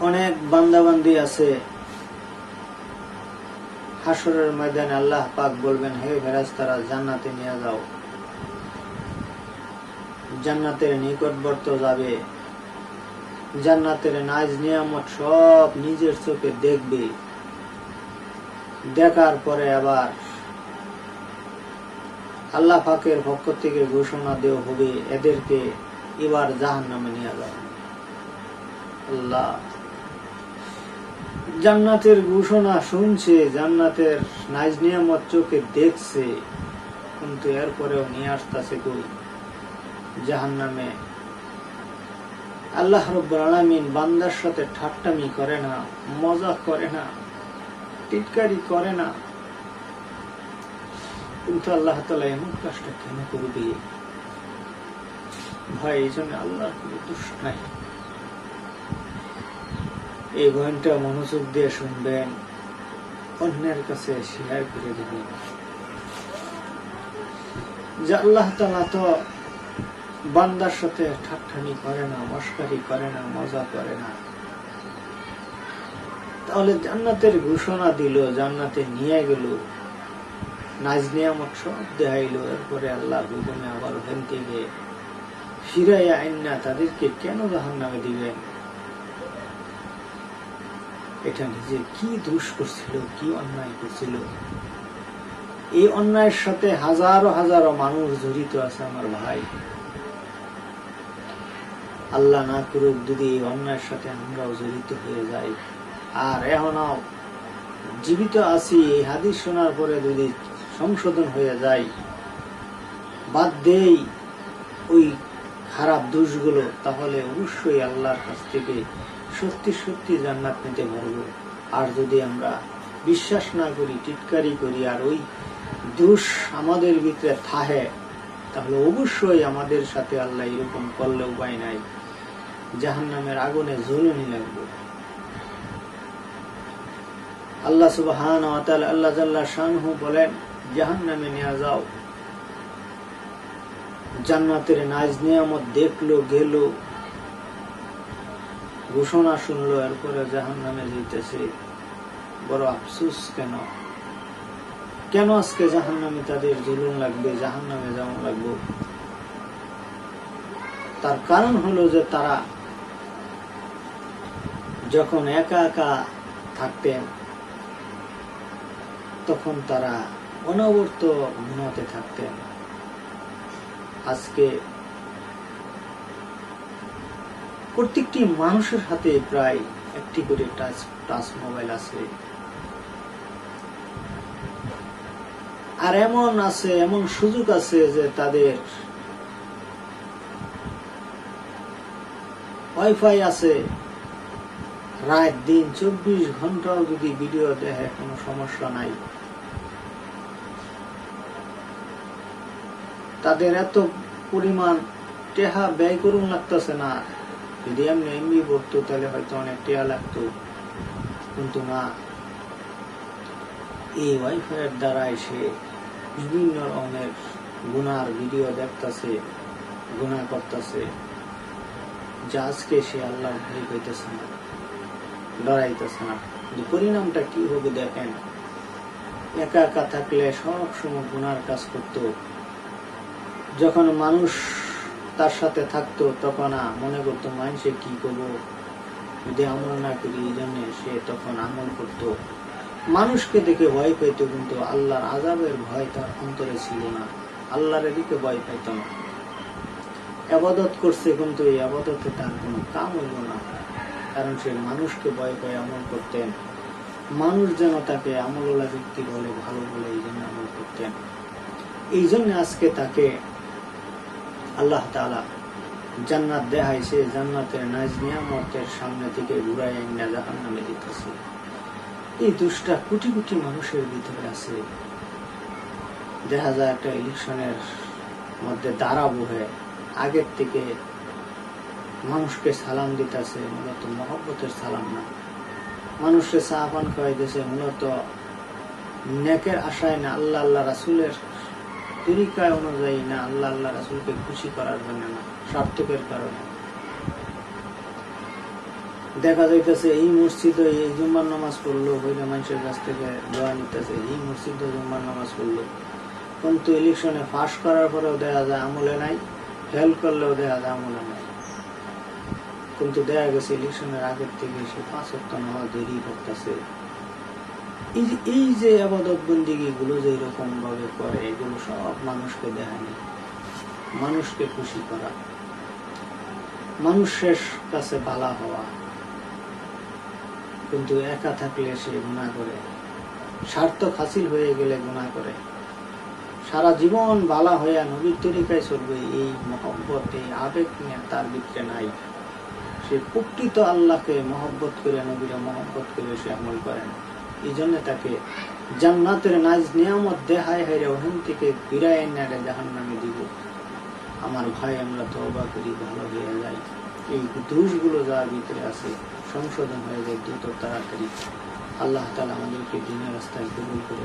অনেক বান্দাবান্দি আছে। হাসরের ময়দানে আল্লাহ পাক বলবেন, হে ফেরাস্তারা জান্নাতে নিয়ে যাও। জান্নাতের নিকটবর্ত যাবে। জান্নাতের নাজ নিয়ামত সব নিজের চোখে দেখবে। দেখার পরে আবার আল্লাহ পাকের পক্ষ থেকে ঘোষণা দেওয়া হবে এদেরকে। এবার জাহান নামে নিয়ে যাও আল্লাহ। জান্নাতের ঘোষণা শুনছে, জান্নাতের নাজ নিয়ামত চোখে দেখছে, কিন্তু এরপরেও নিয়ে আসতেছে কই? জাহান নামে আল্লাহ রব্বুল আলামিন বান্দার সাথে ঠাট্টামি করে না মজা করে না, টিটকারি করে না। কিন্তু আল্লাহ তালা এমন কাজটা কেন করবে ভাই এই জন্য আল্লাহর কোনো দোষ নাই। এই ঘণ্টা মনোযোগ দিয়ে শুনবেন, অন্যের কাছে শেয়ার করে দেবেন। যে আল্লাহ তালা তো বান্দার সাথে ঠাট্টানি করে না, মস্কারি করে না, মজা করে না। তাহলে জান্নাতের ঘোষণা দিল, জান্নাতে নিয়ে গেল। নাজ নিয়ামত সব দেখাইল, এরপরে আল্লাহ হুকুমে আবার ওখান থেকে ফিরাইয়া আইনা তাদেরকে কেন জাহান নামে দিবেন এটা নিজে কি দোষ করছিল, কি অন্যায় করছিল? এই অন্যায়ের সাথে হাজারো হাজারো মানুষ জড়িত আছে আমার ভাই। আল্লাহ না করুক যদি এই অন্যায়ের সাথে আমরাও জড়িত হয়ে যাই। আর এখনও জীবিত আছি, এই হাদিস শোনার পরে যদি সংশোধন হয়ে যায়, বাদ দেই ওই খারাপ দোষগুলো, তাহলে অবশ্যই আল্লাহর কাছ থেকে সত্যি সত্যি জান্নাত নিতে পারব। আর যদি আমরা বিশ্বাস না করি, টিটকারি করি, আর ওই দোষ আমাদের ভিতরে থাহে, তাহলে অবশ্যই আমাদের সাথে আল্লাহ এরকম করলে উপায় নাই। জাহান নামের আগুনে জ্বলনি লাগবে। আল্লাহ সুবহান আল্লাহ জাল্লা শানহু বলেন জাহান নামে নিয়ে যাও। জান্নাতের নাজ নিয়ামত দেখল, গেল, ঘোষণা শুনলো, এরপরে জাহান নামে যেতেছে বড় আফসুস, কেন? কেন আজকে জাহান নামে তাদের জুলুম লাগবে জাহান নামে যেমন লাগবে? তার কারণ হলো যে তারা যখন একা একা থাকতেন, তখন তারা অনবর্ত ঘুমাতে থাকতেন। আজকে প্রত্যেকটি মানুষের হাতে প্রায় একটি করে টাচ টাচ মোবাইল আছে। আর এমন আছে, এমন সুযোগ আছে যে তাদের ওয়াইফাই আছে। রাত দিন চব্বিশ ঘন্টাও যদি ভিডিও দেখে, কোনো সমস্যা নাই। তাদের এত পরিমাণ টেহা ব্যয় করুন লাগতেছে না। যদি এমনি এমনি পড়তো, তাহলে হয়তো অনেক টেহা লাগতো। কিন্তু না। এই ওয়াইফাইয়ের দ্বারা সে বিভিন্ন রকমের গুনার ভিডিও দেখতেছে গুণা করতেছে। যা আজকে সে আল্লাহ ভয় পাইতেছে না, ডরাইতেছে না। পরিণামটা কি হবে দেখেন? একা একা থাকলে সব সময় গুনার কাজ করত। যখন মানুষ তার সাথে থাকতো, তখন মনে করতো মানুষে কি করব? যদি আমল না করি, এই জন্য সে তখন আমল করত। মানুষকে দেখে ভয় পাইতো, কিন্তু আল্লাহর আজাবের ভয় তার অন্তরে ছিল না। আল্লাহর এদিকে ভয় পাইত না। আবাদত করছে, কিন্তু এই আবাদতে তার কোনো কাম হইল না, কারণ সে মানুষকে ভয় পেয়ে আমল করতেন মানুষ যেন তাকে আমলওয়ালা ব্যক্তি বলে, ভালো বলে, এই জন্য আমল করতেন এই জন্য আজকে তাকে আল্লাহ তালা জান্নাত দেখাইছে, জান্নাতের নাজ নিয়ামতের সামনে থেকে ঘুরাই আইনা জাহান নামে দিতেছে। এই দুষ্টা কোটি কোটি মানুষের ভিতরে আছে। দেখা যায় একটা ইলেকশনের মধ্যে দাঁড়াবো হয়ে আগের থেকে মানুষকে সালাম দিতেছে, মূলত মহব্বতের সালাম না। মানুষকে চা পান খাওয়াইতেছে, মূলত নেকের আশায় না, আল্লাহ আল্লাহ রাসুলের তরিকায় অনুযায়ী না আল্লাহ আল্লাহ রাসুলকে খুশি করার জন্য না স্বার্থকের কারণে। দেখা যাইতেছে, এই মসজিদে এই জুম্মার নামাজ পড়ল, হইলে মানুষের কাছ থেকে দোয়া নিতেছে, এই মসজিদে জুম্মার নামাজ পড়ল। কিন্তু ইলেকশনে পাশ করার পরেও দেখা যায় আমলে নাই, ফেল করলেও দেখা যায় আমলে নাই। কিন্তু দেখা গেছে, ইলেকশনের আগের থেকে সে পাঁচ সপ্তাহ নেওয়া দেরি করতেছে। এই যে এই যে আবাদত বন্দিগি গুলো যে ভাবে করে, এগুলো সব মানুষকে দেখানি মানুষকে খুশি করা। মানুষের কাছে বালা হওয়া। কিন্তু একা থাকলে সে গুণা করে। সার্থক হাসিল হয়ে গেলে গুণা করে। সারা জীবন বালা হইয়া নবীর তরিকায় চলবে এই মহব্বত, এই আবেগ নিয়ে তার ভিতরে নাই। সে প্রকৃত আল্লাহকে মহব্বত করে, নবীরা মহব্বত করে সে আমল করে না। এই জন্য তাকে জান্নাতের নাজ নিয়ামত দেহায় হাইরে ওখান থেকে ফিরায় নারে জাহান নামে দিব। আমার ভাই, আমরা তবা করি, ভালো হয়ে যাই এই দোষগুলো যা ভিতরে আছে, সংশোধন হয়ে যায় দ্রুত, তাড়াতাড়ি। আল্লাহ তালা আমাদেরকে দিনের রাস্তায় গ্রহণ করে